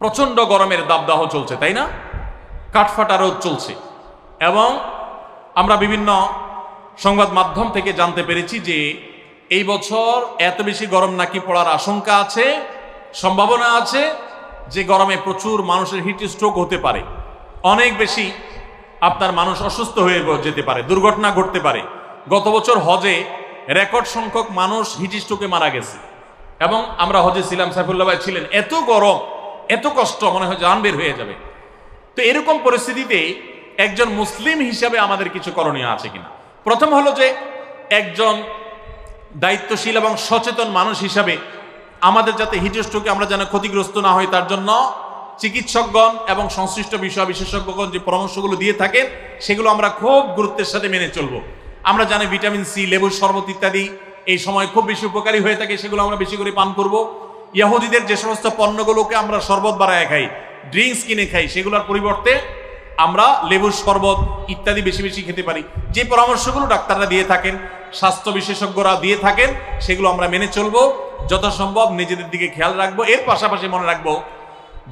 প্রচণ্ড গরমের দাবদাহ চলছে, তাই না? কাঠফাটা রোদ চলছে। এবং আমরা বিভিন্ন সংবাদ মাধ্যম থেকে জানতে পেরেছি যে এই বছর এত বেশি গরম নাকি পড়ার আশঙ্কা আছে, সম্ভাবনা আছে যে গরমে প্রচুর মানুষের হিট স্ট্রোক হতে পারে। অনেক বেশি আপনার মানুষ অসুস্থ হয়ে যেতে পারে, দুর্ঘটনা ঘটতে পারে। গত বছর হজে রেকর্ড সংখ্যক মানুষ হিট স্ট্রোকে মারা গেছে। এবং আমরা হজে ছিলাম, সাইফুল্লাহ ভাই ছিলেন। এত গরম এত কষ্ট মনে হয় জান বের হয়ে যাবে। তো এরকম পরিস্থিতিতে একজন মুসলিম হিসাবে আমাদের কিছু করণীয় আছে কিনা? প্রথম হলো যে একজন দায়িত্বশীল এবং সচেতন মানুষ হিসাবে আমাদের যাতে হিটস্ট্রোকে আমরা যেন ক্ষতিগ্রস্ত না হই, তার জন্য চিকিৎসকগণ এবং সংশ্লিষ্ট বিষয় বিশেষজ্ঞগণ যে পরামর্শগুলো দিয়ে থাকেন, সেগুলো আমরা খুব গুরুত্বের সাথে মেনে চলবো। আমরা জানি ভিটামিন সি, লেবুর শরবত ইত্যাদি এই সময় খুব বেশি উপকারী হয়ে থাকে, সেগুলো আমরা বেশি করে পান করব। ইয়াহুদিদের যে সমস্ত পণ্যগুলোকে আমরা শরবত বাড়ায় খাই ড্রিঙ্কস কিনে খাই, সেগুলোর পরিবর্তে আমরা লেবুর শরবত ইত্যাদি বেশি বেশি খেতে পারি। যে পরামর্শগুলো ডাক্তাররা দিয়ে থাকেন, স্বাস্থ্য বিশেষজ্ঞরা দিয়ে থাকেন, সেগুলো আমরা মেনে চলবো, যথাসম্ভব নিজেদের দিকে খেয়াল রাখব। এর পাশাপাশি মনে রাখব,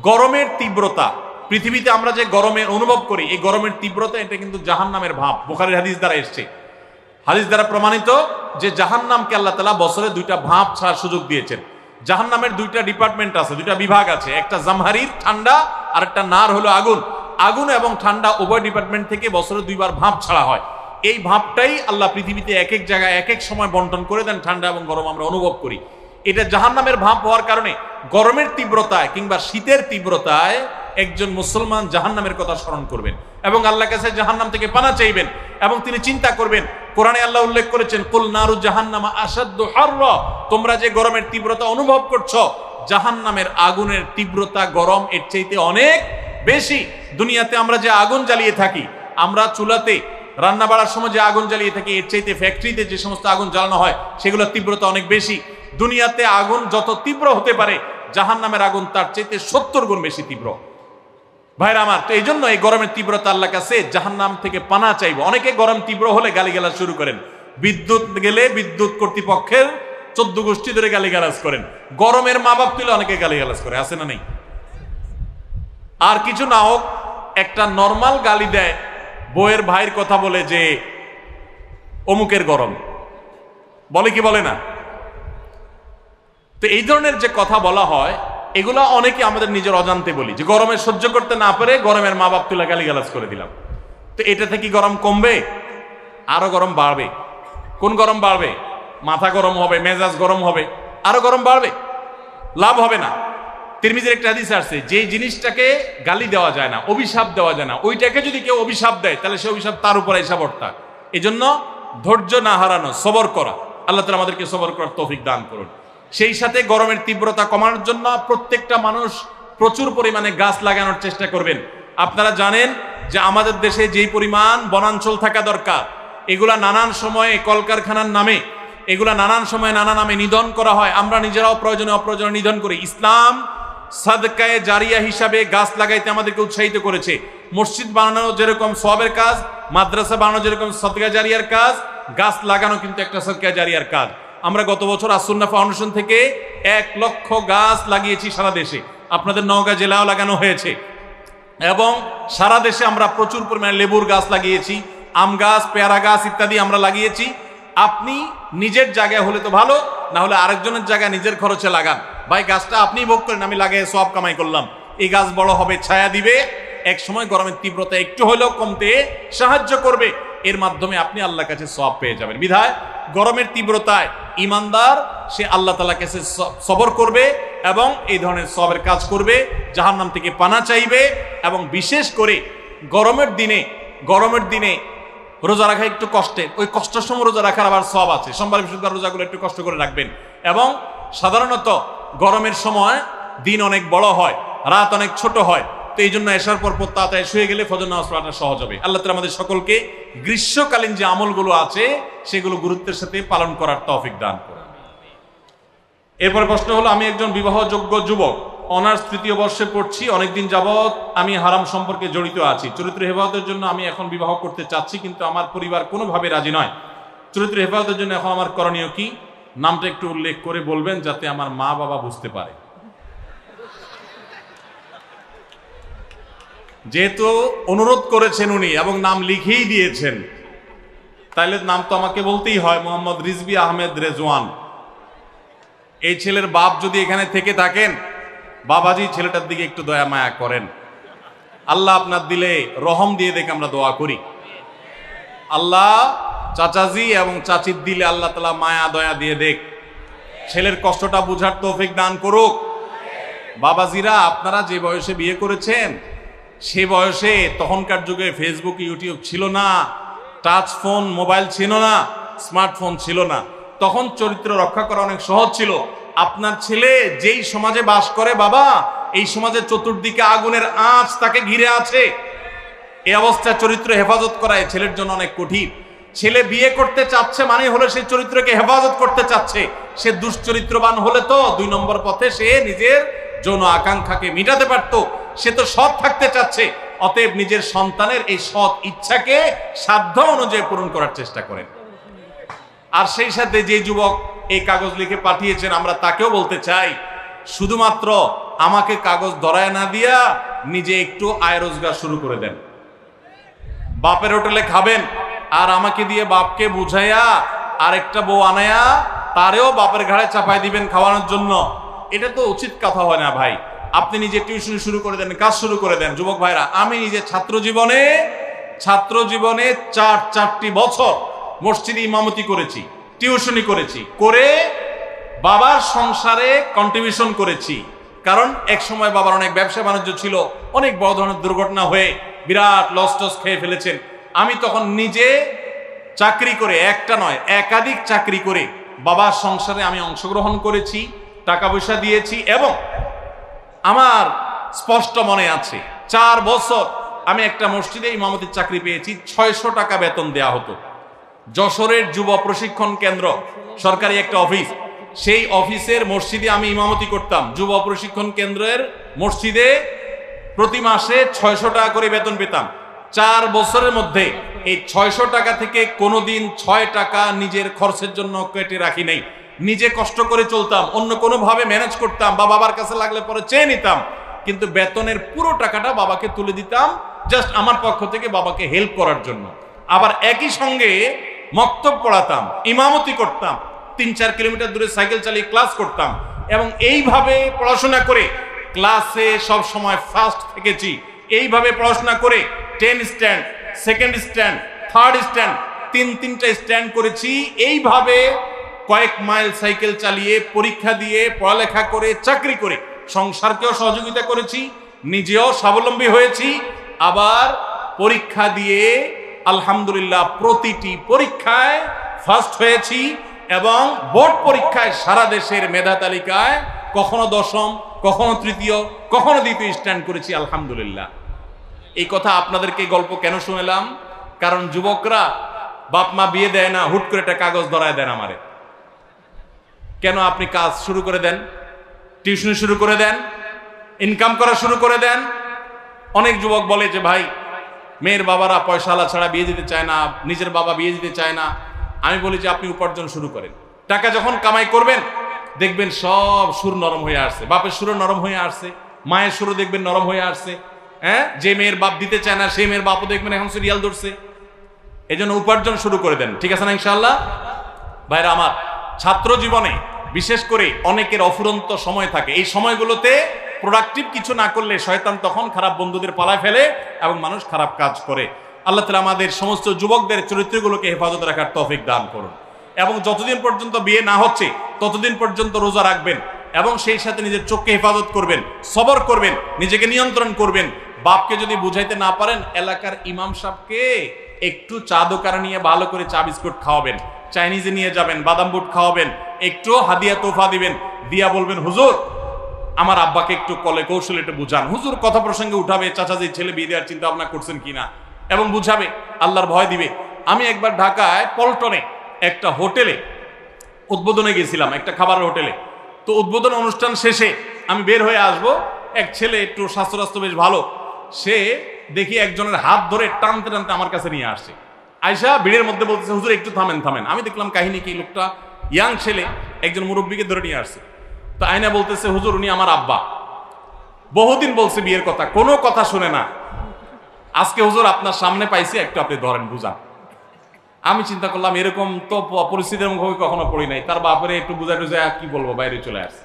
গরমের তীব্রতা, পৃথিবীতে আমরা যে গরমে অনুভব করি, এই গরমের তীব্রতা এটা কিন্তু জাহান নামের ভাব, বোখারের হাদিস দ্বারা এসছে। হাদিস দ্বারা প্রমাণিত যে জাহান নামকে আল্লাহ তালা বছরে দুইটা ভাব ছাড়ার সুযোগ দিয়েছেন। জাহান নামের দুইটা ডিপার্টমেন্ট আছে, দুইটা বিভাগ আছে, একটা জামহারির ঠান্ডা, আর একটা নার হলো আগুন। আগুন এবং ঠান্ডা উভয় ডিপার্টমেন্ট থেকে বছরে দুইবার ভাব ছাড়া হয়। এই ভাবটাই আল্লাহ পৃথিবীতে এক এক জায়গায় এক এক সময় বন্টন করে দেন, ঠান্ডা এবং গরম আমরা অনুভব করি। এটা জাহান্নামের ভাব হওয়ার কারণে গরমের তীব্রতায় কিংবা শীতের তীব্রতায় একজন মুসলমান জাহান্নামের কথা স্মরণ করবেন এবং আল্লাহ কাছে জাহান্নাম থেকে পানা চাইবেন এবং তিনি চিন্তা করবেন কোরআনে আল্লাহ উল্লেখ করেছেন, কুল নারু জাহান্নামা আসাদ্দু হারর। তোমরা যে গরমের তীব্রতা অনুভব করছ, জাহান্নামের আগুনের তীব্রতা গরম এর চাইতে অনেক বেশি। দুনিয়াতে আমরা যে আগুন জ্বালিয়ে থাকি, আমরা চুলাতে রান্না বাড়ার সময় যে আগুন জ্বালিয়ে থাকি, এর চাইতে ফ্যাক্টরিতে যে সমস্ত আগুন জ্বালানো হয় সেগুলোর তীব্রতা অনেক বেশি। দুনিয়াতে আগুন যত তীব্র হতে পারে জাহান নামের আগুন তার চাইতে সত্তর গুণ বেশি তীব্র। ভাইরা আমার, তো এই জন্য এই গরমের তীব্রতা আল্লাহ কাছে জাহান নাম থেকে পানা চাইব। অনেকে গরম তীব্র হলে গালিগালাজ শুরু করেন। বিদ্যুৎ গেলে বিদ্যুৎ কর্তৃপক্ষের চোদ্দ গোষ্ঠী ধরে গালিগালাজ করেন। গরমের মা বাপ তুলে অনেকে গালিগালাজ করে, আছে না নেই? আর কিছু না হোক, একটা নর্মাল গালি দেয় বইয়ের ভাইয়ের কথা বলে যে, অমুকের গরম। বলে কি বলে না? তো এই ধরনের যে কথা বলা হয় এগুলো অনেকে আমাদের নিজের অজান্তে বলি, যে গরমে সহ্য করতে না পারে গরমের মা বাপ তুলে গালিগালাজ করে দিলাম। তো এটা থেকে গরম কমবে? আরও গরম বাড়বে। কোন গরম বাড়বে? মাথা গরম হবে, মেজাজ গরম হবে, আরও গরম বাড়বে। লাভ হবে না। তিরমিজের একটা হাদিস আসছে, যে জিনিসটাকে গালি দেওয়া যায় না, অভিশাপ দেওয়া যায় না, ওইটাকে যদি কেউ অভিশাপ দেয়, তাহলে সে অভিশাপ তার উপর এসব অর্থাৎ এই জন্য ধৈর্য না হারানো, সবর করা। আল্লাহ তালা আমাদেরকে সবর করার তৌফিক দান করুন। সেই সাথে গরমের তীব্রতা কমানোর জন্য প্রত্যেকটা মানুষ প্রচুর পরিমাণে গাছ লাগানোর চেষ্টা করবেন। আপনারা জানেন যে আমাদের দেশে যেই পরিমাণ বনাঞ্চল থাকা দরকার, এগুলা নানান সময়ে কলকারখানার নামে, এগুলা নানান সময়ে নানা নামে নিধন করা হয়। আমরা নিজেরাও প্রয়োজনে অপ্রয়োজনে নিধন করি। ইসলাম সাদকায়ে জারিয়া হিসাবে গাছ লাগাইতে আমাদেরকে উৎসাহিত করেছে। মসজিদ বানানো যেরকম সবের কাজ, মাদ্রাসা বানানো যেরকম সদকা জারিয়ার কাজ, গাছ লাগানো কিন্তু একটা সদকা জারিয়ার কাজ। আমরা গত বছর আসুন্না ফাউন্ডেশন থেকে এক লক্ষ গাছ লাগিয়েছি সারা দেশে। আপনাদের নওগাঁ জেলাও লাগানো হয়েছে। এবং সারা দেশে আমরা প্রচুর পরিমাণে লেবুর গাছ লাগিয়েছি, আম গাছ, পেয়ারা গাছ ইত্যাদি আমরা লাগিয়েছি। আপনি নিজের জায়গায় হলে তো ভালো, না হলে আরেকজনের জায়গায় নিজের খরচে লাগান। ভাই, গাছটা আপনি ভোগ করেন, আমি লাগিয়ে সব কামাই করলাম। এই গাছ বড় হবে, ছায়া দিবে। এক সময় গরমের তীব্রতা একটু হলেও কমতে সাহায্য করবে। এর মাধ্যমে আপনি আল্লাহর কাছে সব পেয়ে যাবেন। বিধায়, গরমের তীব্রতায় ইমানদার, সে আল্লাহ তালা কাছে সবর করবে এবং এই ধরনের সবের কাজ করবে, জাহান্নাম থেকে পানা চাইবে এবং বিশেষ করে গরমের দিনে গরমের দিনে রোজা রাখা একটু কষ্টের ওই কষ্টের সময় রোজা রাখার আবার সব আছে। সোমবার, বৃহস্পতিবার রোজাগুলো একটু কষ্ট করে রাখবেন। এবং সাধারণত গরমের সময় দিন অনেক বড় হয়, রাত অনেক ছোট হয়। তো এই জন্য এসার পর তাড়াতাড়ি শুয়ে গেলে ফজর নামাজ পড়াটা সহজ হবে। আল্লাহ তালা আমাদের সকলকে গ্রীষ্মকালীন যে আমলগুলো আছে, সেগুলো গুরুত্বের সাথে পালন করার তৌফিক দান করে এরপরে প্রশ্ন হলো, আমি একজন বিবাহযোগ্য যুবক, অনার্স তৃতীয় বর্ষে পড়ছি, অনেকদিন যাবৎ আমি হারাম সম্পর্কে জড়িত আছি। চরিত্র হেফাজতের জন্য আমি এখন বিবাহ করতে চাচ্ছি, কিন্তু আমার পরিবার কোনোভাবে রাজি নয়। চরিত্র হেফাজতের জন্য এখন আমার করণীয় কি? নামটা একটু উল্লেখ করে বলবেন, যাতে আমার মা বাবা বুঝতে পারে। যেহেতু অনুরোধ করেছেন উনি এবং নাম লিখেই দিয়েছেন, তাইলে নাম তো আমাকে বলতেই হয়, মোহাম্মদ রিজবি আহমেদ রেজওয়ান। এই ছেলের বাপ যদি এখানে থেকে থাকেন, বাবাজি ছেলেটার দিকে একটু দয়া মায়া করেন। আল্লাহ আপনার দিলে রহম দিয়ে দেখে আমরা দোয়া করি। আল্লাহ চাচাজি এবং চাচির দিলে আল্লাহ তালা মায়া দয়া দিয়ে দেখ। ছেলের কষ্টটা বুঝার তৌফিক দান করুক। বাবাজিরা, আপনারা যে বয়সে বিয়ে করেছেন সে বয়সে তখনকার যুগে ফেসবুক ইউটিউব ছিল না টাচ ফোন মোবাইল ছিল না স্মার্টফোন ছিল না। তখন চরিত্র রক্ষা করা অনেক সহজ ছিল। আপনার ছেলে যেই সমাজে বাস করে, বাবা, এই সমাজের চতুর্দিকে আগুনের আঁচ তাকে ঘিরে আছে। এই অবস্থায় চরিত্র হেফাজত করা এই ছেলের জন্য অনেক কঠিন। ছেলে বিয়ে করতে চাচ্ছে মানে হলে সে চরিত্রকে হেফাজত করতে চাচ্ছে। সে দুশ্চরিত্রবান হলে তো দুই নম্বর পথে সে নিজের যৌন আকাঙ্ক্ষাকে মিটাতে পারত। সে তো সৎ থাকতে চাচ্ছে। অতএব নিজের সন্তানের এই সৎ ইচ্ছাকে সাধ্য অনুযায়ী পূরণ করার চেষ্টা করেন। আর সেই সাথে যে যুবক এই কাগজ লিখে পাঠিয়েছেন, আমরা তাকেও বলতে চাই, শুধুমাত্র আমাকে কাগজ ধরায় না দিয়া নিজে একটু আয় রোজগার শুরু করে দেন। বাপের হোটেলে খাবেন, আর আমাকে দিয়ে বাপকে বুঝাইয়া আরেকটা বউ আনায়া তারেও বাপের ঘাড়ে চাপাই দিবেন খাওয়ানোর জন্য। এটা তো উচিত কথা হয় না ভাই। আপনি নিজে টিউশন শুরু করে দেন, কাজ শুরু করে দেন, যুবক ভাইরা, আমি নিজে ছাত্র জীবনে ছাত্র জীবনে চার, চারটি বছর মসজিদে ইমামতি করেছি টিউশনি করেছি, করে বাবার সংসারে কন্ট্রিবিউশন করেছি। কারণ এক সময় বাবার অনেক ব্যবসা বাণিজ্য ছিল, অনেক বড় ধরনের দুর্ঘটনা হয়ে বিরাট লস টস খেয়ে ফেলেছেন। আমি তখন নিজে চাকরি করে, একটা নয়, একাধিক চাকরি করে বাবার সংসারে আমি অংশগ্রহণ করেছি, টাকা পয়সা দিয়েছি এবং আমার স্পষ্ট মনে আছে, চার বছর আমি একটা মসজিদে ইমামতির চাকরি পেয়েছি, ছয়শো টাকা বেতন দেয়া হতো। যশোরের যুব প্রশিক্ষণ কেন্দ্র, সরকারি একটা অফিস, সেই অফিসের মসজিদে আমি ইমামতি করতাম। যুব প্রশিক্ষণ কেন্দ্রের মসজিদে প্রতি মাসে ছয়শো টাকা করে বেতন পেতাম। চার বছরের মধ্যে এই ছয়শো টাকা থেকে কোনোদিন ছয় টাকা নিজের খরচের জন্য কেটে রাখি নাই। নিজে কষ্ট করে চলতাম, অন্য কোনোভাবে ম্যানেজ করতাম, বা বাবার কাছে লাগলে পরে চেয়ে নিতাম, কিন্তু বেতনের পুরো টাকাটা বাবাকে তুলে দিতাম জাস্ট আমার পক্ষ থেকে বাবাকে হেল্প করার জন্য। আবার একই সঙ্গে মক্তব পড়াতাম, ইমামতি করতাম, তিন চার কিলোমিটার দূরে সাইকেল চালিয়ে ক্লাস করতাম, এবং এইভাবে পড়াশোনা করে ক্লাসে সব সময় ফার্স্ট থেকেছি। এইভাবে পড়াশোনা করে ten stand second stand third stand তিন তিনটা স্ট্যান্ড করেছি। এইভাবে কয়েক মাইল সাইকেল চালিয়ে, পরীক্ষা দিয়ে, পড়ালেখা করে, চাকরি করে সংসারকেও সহযোগিতা করেছি, নিজেও স্বাবলম্বী হয়েছি। আবার পরীক্ষা দিয়ে আলহামদুলিল্লাহ প্রতিটি পরীক্ষায় ফার্স্ট হয়েছি এবং বোর্ড পরীক্ষায় সারা দেশের মেধা তালিকায় কখনো দশম, কখনো তৃতীয়, কখনো দ্বিতীয় স্ট্যান্ড করেছি, আলহামদুলিল্লাহ। এই কথা আপনাদেরকে গল্প কেন শুনেলাম? কারণ যুবকরা বাপ মা বিয়ে দেয় না, হুট করে একটা কাগজ ধরায় দেন আমারে। কেন আপনি কাজ শুরু করে দেন? টিউশনি শুরু করে দেন? ইনকাম করা শুরু করে দেন? অনেক যুবক বলে যে, ভাই, মেয়ের বাবারা পয়সাওয়ালা ছাড়া বিয়ে দিতে চায় না, নিজের বাবা বিয়ে দিতে চায় না। আমি বলি যে, আপনি উপার্জন শুরু করেন। টাকা যখন কামাই করবেন, দেখবেন সব সুর নরম হয়ে আসছে। বাপের সুরও নরম হয়ে আসছে, মায়ের সুরও দেখবেন নরম হয়ে আসছে। হ্যাঁ? যে মেয়ের বাপ দিতে চায় না, সেই মেয়ের বাপও দেখবেন এখন সিরিয়াল ধরছে। এই জন্য উপার্জন শুরু করে দেন। ঠিক আছে না ইনশাল্লাহ ভাইরা আমার ছাত্র জীবনে, বিশেষ করে অনেকের অফুরন্ত সময় থাকে। এই সময়গুলোতে প্রোডাক্টিভ কিছু না করলে শয়তান তখন খারাপ বন্ধুদের পালায় ফেলে এবং মানুষ খারাপ কাজ করে। আল্লাহ তালা আমাদের সমস্ত যুবকদের চরিত্রগুলোকে হেফাজত রাখার তফিক দান করুন। এবং যতদিন পর্যন্ত বিয়ে না হচ্ছে, ততদিন পর্যন্ত রোজা রাখবেন এবং সেই সাথে নিজের চোখকে হেফাজত করবেন, সবর করবেন, নিজেকে নিয়ন্ত্রণ করবেন। বাপকে যদি বুঝাইতে না পারেন, এলাকার ইমাম সাহেবকে একটু চা দোকানে নিয়ে ভালো করে চা বিস্কুট খাওয়াবেন। চাইনিজে নিয়ে যাবেন, বাদাম বুট খাওয়াবেন, একটু হাদিয়া তোফা দিবেন, দিয়া বলবেন, হুজুর, আমার আব্বাকে একটু কলে কৌশলে একটু বুঝান। হুজুর, কথা প্রসঙ্গে উঠাবে, চাচাজি, ছেলে বিয়ে দেওয়ার চিন্তা ভাবনা করছেন কিনা? এবং বুঝাবে, আল্লাহর ভয় দিবে। আমি একবার ঢাকায় পল্টনে একটা হোটেলে উদ্বোধনে গেছিলাম, একটা খাবারের হোটেলে। তো উদ্বোধন অনুষ্ঠান শেষে আমি বের হয়ে আসব, এক ছেলে একটু স্বাস্থ্য বেশ ভালো, সে দেখি একজনের হাত ধরে টানতে টানতে আমার কাছে নিয়ে আসছে। আয়সা ভিড়ের মধ্যে বলতেছে, হুজুর, একটু থামেন থামেন। আমি দেখলাম কাহিনী কি, লোকটা ইয়াং ছেলে, একজন মুরব্বীকে ধরে নিয়ে আসছে। তো আয়না বলতেছে, হুজুর, উনি আমার আব্বা। বহুদিন বলছে বিয়ের কথা, কোনো কথা শুনে না। আজকে হুজুর, আপনার সামনে পাইছি, একটু আপনি ধরেন, বুঝান। আমি চিন্তা করলাম, এরকম তো পরিস্থিতির মুখে কখনো পড়ি নাই। তার বাপরে একটু বুঝা টুঝা কি বলব, বাইরে চলে আসছে।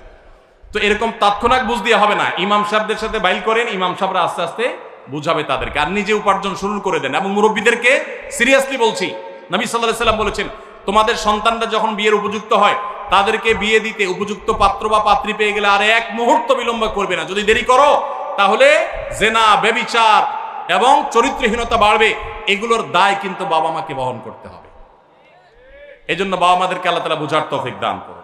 তো এরকম তাৎক্ষণিক বুঝ দিয়ে হবে না। ইমাম সাহেবদের সাথে বাইল করেন, ইমাম সাহেবরা আস্তে আস্তে বুঝাবে তাদেরকে। আর নিজে উপার্জন শুরু করে দেন। এবং মুরব্বীদেরকে সিরিয়াসলি বলছি, নবী সাল্লাহ সাল্লাম বলেছেন, তোমাদের সন্তানরা যখন বিয়ের উপযুক্ত হয়, তাদেরকে বিয়ে দিতে উপযুক্ত পাত্র বা পাত্রী পেয়ে গেলে আর এক মুহূর্ত বিলম্ব করবে না। যদি দেরি করো, তাহলে জেনা বেবিচার এবং চরিত্রহীনতা বাড়বে। এগুলোর দায় কিন্তু বাবা মাকে বহন করতে হবে। এই জন্য বাবা মাদেরকে আল্লাহ তালা বুঝার তফিক দান করুন।